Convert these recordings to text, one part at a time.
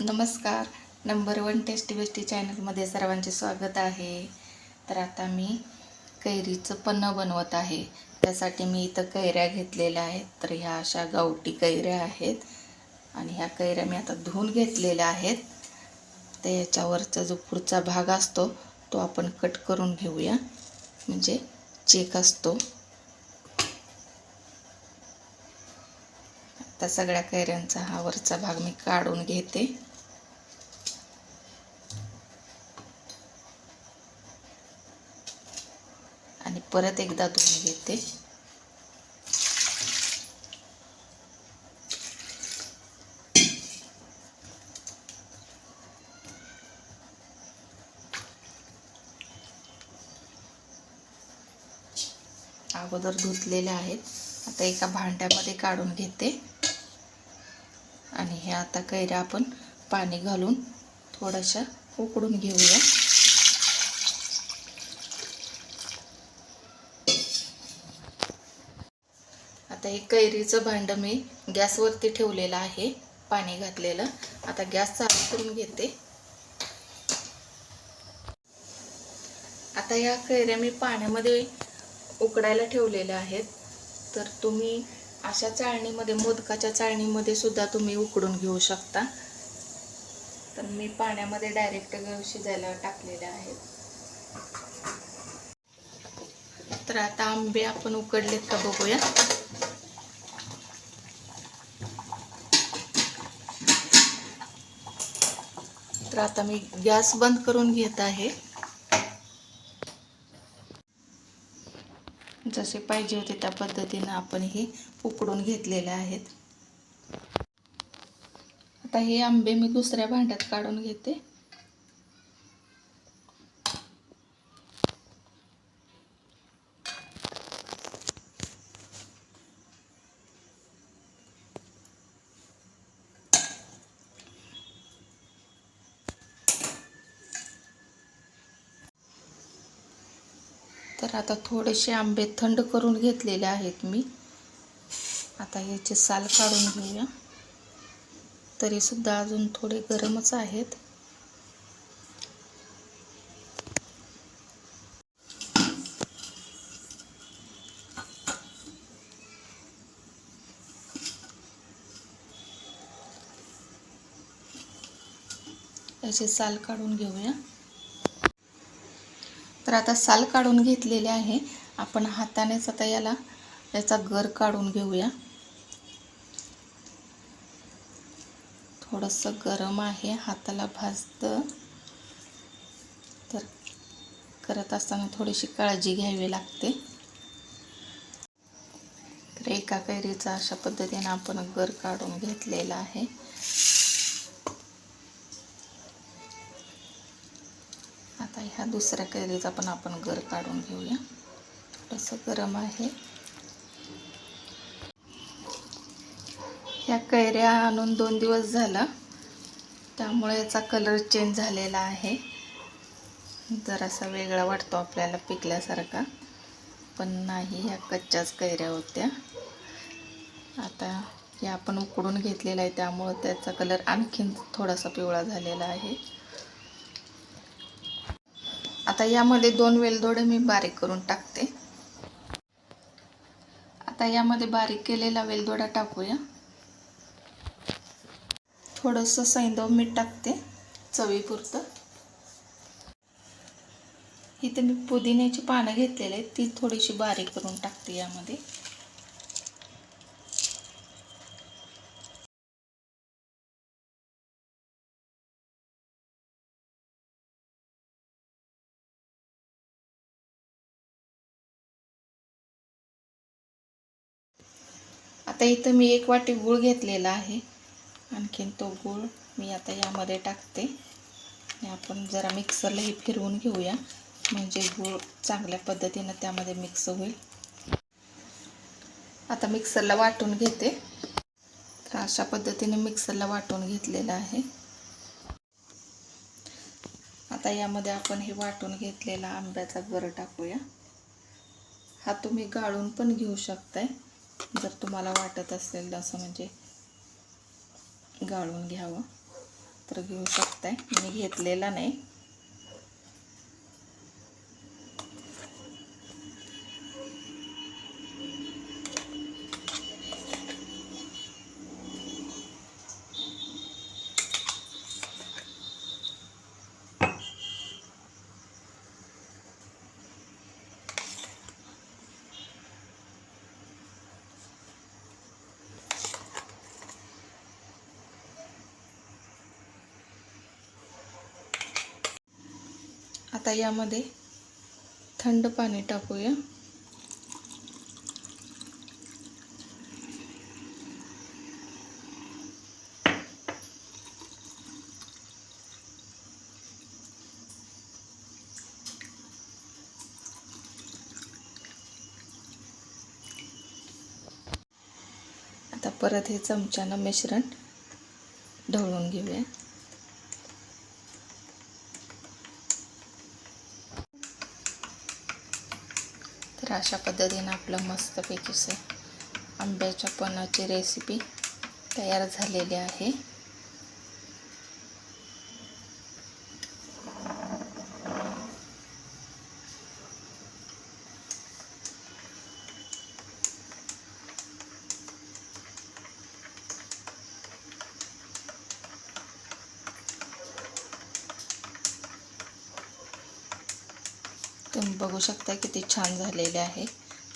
नमस्कार. Number one tasty bestie चॅनलमध्ये सर्वांचे स्वागत आहे. तर आता मी कैरीचं पन्नं बनवत आहे. त्यासाठी मी इथं कैऱ्या घेतलेल्या आहेत. तर ह्या अशा गावठी कैऱ्या आहेत. आणि ह्या कैऱ्या मी आता धुवून घेतलेल्या आहेत. तर याच्यावरचा जो पुढचा भाग असतो तो आपण कट करून घेऊया. म्हणजे चेक असतो. आता सगळ्या कैऱ्यांचा हा वरचा भाग मी काढून घेते. आणि परत एकदा धुवून घेते. अगोदर धुतलेल्या आहेत. आता एका भांड्यामध्ये काढून घेते. आणि आता कैऱ्या आपण पाणी घालून थोड्याशा उकडून घेऊया. आता हे कैरीचं भांडं मी गॅसवरती ठेवलेलं आहे पाणी घातलेलं. आता गॅस चालू करून घेते. आता या कैऱ्या मी पाण्यामध्ये उकडायला ठेवलेल्या आहेत. तर तुम्ही अशा चाळणीमध्ये मोदकाच्या चाळणीमध्ये सुद्धा तुम्ही उकडून घेऊ शकता. तर मी पाण्यामध्ये डायरेक्ट शिजायला टाकलेल्या आहेत. तर आता आंबे आपण उकडलेत का बघूया. तर आता मी गॅस बंद करून घेत आहे. जसे पाहिजे होते त्या पद्धतीनं आपण हे उकडून घेतलेले आहेत. आता हे आंबे मी दुसऱ्या भांड्यात काढून घेते. तर आता थोडेसे आंबे थंड करून घेतलेले आहेत मी. आता याचे साल काढून घेऊया. तरीसुद्धा अजून थोडे गरमच आहेत. याचे साल काढून घेऊया. तर आता साल काढून घेतलेले आहे. आपण हातानेच आता याला याचा गर काढून घेऊया. थोडंसं गरम आहे हाताला भाजतं. तर करत असताना थोडीशी काळजी घ्यावी लागते. तर एका कैरीचा अशा पद्धतीने आपण गर काढून घेतलेला आहे. दुसऱ्या कैरीचा पण आपण गर काढून घेऊया. थोडंसं गरम आहे. ह्या कैऱ्या आणून दोन दिवस झाला. त्यामुळे याचा कलर चेंज झालेला आहे. जरासा वेगळा वाटतो आपल्याला पिकल्यासारखा. पण नाही ह्या कच्च्याच कैऱ्या होत्या. आता हे आपण उकडून घेतलेलं आहे त्यामुळं त्याचा कलर आणखीन थोडासा पिवळा झालेला आहे. आता यामध्ये दोन वेलदोडे मी बारीक करून टाकते. आता यामध्ये बारीक केलेला वेलदोडा टाकूया. थोडंसं सैंदव मीठ टाकते चवीपुरतं. इथे मी पुदिन्याची पानं घेतलेली आहेत ती थोडीशी बारीक करून टाकते यामध्ये. आता इथं मी एक वाटी गूळ घेतलेला आहे. आणखीन तो गूळ मी आता यामध्ये टाकते. आणि आपण जरा मिक्सरला हे फिरवून घेऊया. म्हणजे गूळ चांगल्या पद्धतीनं त्यामध्ये मिक्स होईल. आता मिक्सरला वाटून घेते. तर अशा पद्धतीने मिक्सरला वाटून घेतलेलं आहे. आता यामध्ये आपण हे वाटून घेतलेला आंब्याचा गर टाकूया. हा तुम्ही गाळून पण घेऊ शकताय. जर तुम्हाला वाटत असेल असं म्हणजे गाळून घ्यावं. तर घेऊ शकताय. मी घेतलेला नाही. आता यामध्ये थंड पाणी टाकूया. आता परत हे चमच्यानं मिश्रण ढवळून घेऊया. अशा पद्धतीनं आपलं मस्तपैकी आंब्याच्या पणाची रेसिपी तयार झालेली आहे तुम्ही बघू शकता किती छान झालेले आहे.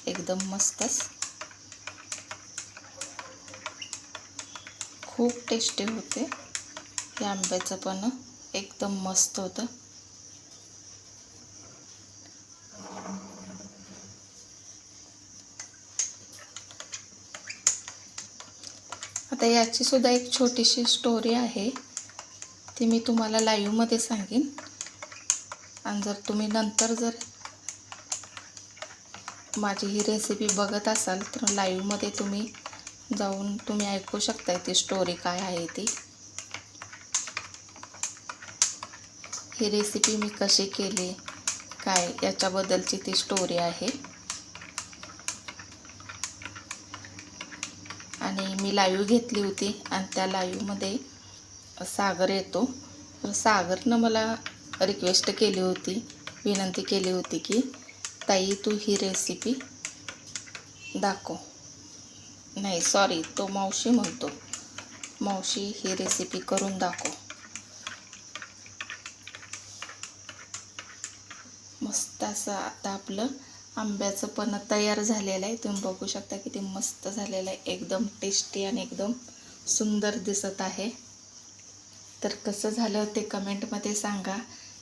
एकदम मस्तच. खूप टेस्टी होते. हे आंब्याचं पण एकदम मस्त होतं. आता याची सुद्धा एक छोटीशी स्टोरी आहे. ती मी तुम्हाला लाईव्हमध्ये सांगेन. आणि जर तुम्ही नंतर जर माझी ही रेसिपी बघत असाल तर लाईव्हमध्ये तुम्ही जाऊन तुम्ही ऐकू शकता ती स्टोरी काय आहे ती. ही रेसिपी मी कशी केली काय याच्याबद्दलची ती स्टोरी आहे. आणि मी लाईव्ह घेतली होती आणि त्या लाईव्हमध्ये सागर येतो. तर सागरनं मला रिक्वेस्ट केली होती विनंती केली होती की ताई तू ही रेसिपी दाखव. नाही सॉरी तो मावशी म्हणतो. मावशी ही रेसिपी करून दाखव. मस्त असं आता आपलं आंब्याचं पण तयार झालेलं आहे. तुम्ही बघू शकता किती मस्त झालेलं आहे. एकदम टेस्टी आणि एकदम सुंदर दिसत आहे. तर कसं झालं ते कमेंटमध्ये सांगा.